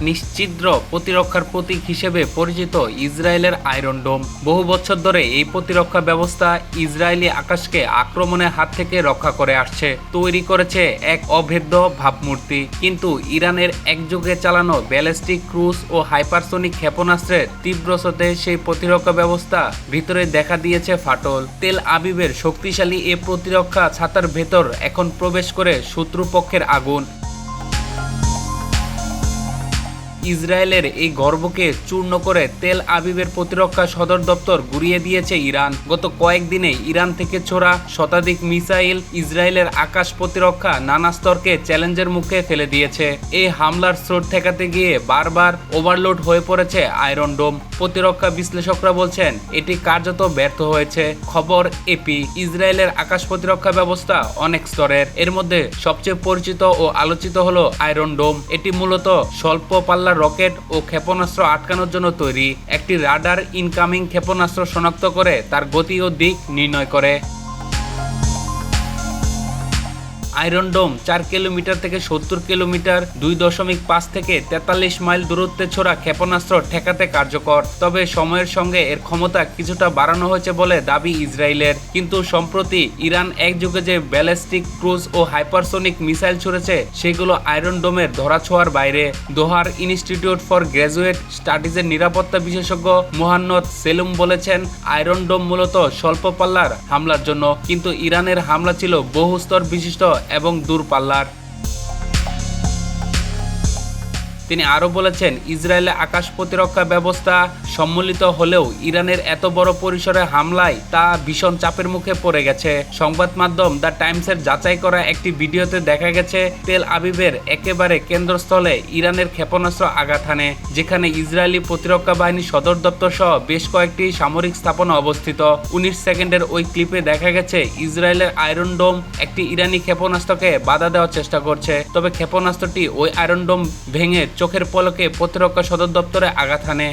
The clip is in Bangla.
নিশ্চিদ্র প্রতিরক্ষার প্রতীক হিসেবে পরিচিত ইসরায়েলের আয়রন ডোম। বহু বছর ধরে এই প্রতিরক্ষা ব্যবস্থা ইসরায়েলি আকাশকে আক্রমণের হাত থেকে রক্ষা করে আসছে। তৈরি করেছে এক অভেদ্য ভাবমূর্তি। কিন্তু ইরানের একযুগে চালানো ব্যালিস্টিক ক্রুজ ও হাইপারসোনিক ক্ষেপণাস্ত্রের তীব্র স্রোতে সেই প্রতিরক্ষা ব্যবস্থা ভিতরে দেখা দিয়েছে ফাটল। তেল আবিবের শক্তিশালী এ প্রতিরক্ষা ছাতার ভেতর এখন প্রবেশ করে শত্রুপক্ষের আগুন। ইসরায়েলের এই গর্বকে চূর্ণ করে তেল আবিবের প্রতিরক্ষা সদর দপ্তর গুড়িয়ে দিয়েছে ইরান। গত কয়েকদিনে ইরান থেকে ছোড়া শতাধিক মিসাইল ইসরায়েলের আকাশ প্রতিরক্ষা নানা স্তরকে চ্যালেঞ্জের মুখে ফেলে দিয়েছে। এই হামলার স্রোত ঠেকাতে গিয়ে বারবার ওভারলোড হয়ে পড়েছে আয়রন ডোম। প্রতিরক্ষা বিশ্লেষকরা বলছেন, এটি কার্যত ব্যর্থ হয়েছে। খবর এপি, ইসরায়েলের আকাশ প্রতিরক্ষা ব্যবস্থা অনেক স্তরের। এর মধ্যে সবচেয়ে পরিচিত ও আলোচিত হলো আয়রন ডোম। এটি মূলত স্বল্প পাল্লার রকেট ও ক্ষেপণাস্ত্র আটকানোর জন্য তৈরি একটি রাডার ইনকামিং ক্ষেপণাস্ত্র শনাক্ত করে, তার গতি ও দিক নির্ণয় করে। আয়রন ডোম, চার কিলোমিটার থেকে সত্তর কিলোমিটার, দুই দশমিক পাঁচ থেকে তেতাল্লিশ মাইল দূরত্বে ছোড়া ক্ষেপণাস্ত্র ঠেকাতে কার্যকর। তবে সময়ের সঙ্গে এর ক্ষমতা কিছুটা বাড়ানো হয়েছে বলে দাবি ইসরায়েলের। কিন্তু সম্প্রতি ইরান একযুগে যে ব্যালিস্টিক ক্রুজ ও হাইপারসোনিক মিসাইল ছুড়েছে, সেগুলো আয়রন ডোমের ধরাছোঁয়ার বাইরে। দোহার ইনস্টিটিউট ফর গ্র্যাজুয়েট স্টাডিজের নিরাপত্তা বিশেষজ্ঞ মোহান্নদ সেলুম বলেছেন, আয়রন ডোম মূলত স্বল্প পাল্লার হামলার জন্য। কিন্তু ইরানের হামলা ছিল বহুস্তর বিশিষ্ট এবং দূরপাল্লার তিনি আরও বলেছেন, ইসরায়েলে আকাশ প্রতিরক্ষা ব্যবস্থা সম্মিলিত হলেও ইরানের এত বড় পরিসরে হামলায় তা ভীষণ চাপের মুখে পড়ে গেছে। সংবাদ মাধ্যম দ্য টাইমসের যাচাই করা একটি ভিডিওতে দেখা গেছে, তেল আবিবের একেবারে কেন্দ্রস্থলে ইরানের ক্ষেপণাস্ত্র আঘাত হানে, যেখানে ইসরায়েলি প্রতিরক্ষা বাহিনী সদর দপ্তর সহ বেশ কয়েকটি সামরিক স্থাপনা অবস্থিত। উনিশ সেকেন্ডের ওই ক্লিপে দেখা গেছে, ইসরায়েলের আয়রন ডোম একটি ইরানি ক্ষেপণাস্ত্রকে বাধা দেওয়ার চেষ্টা করছে। তবে ক্ষেপণাস্ত্রটি ওই আয়রন ডোম ভেঙে চোখের পলকে প্রতিরক্ষা সদর দপ্তরে আঘাত হানে।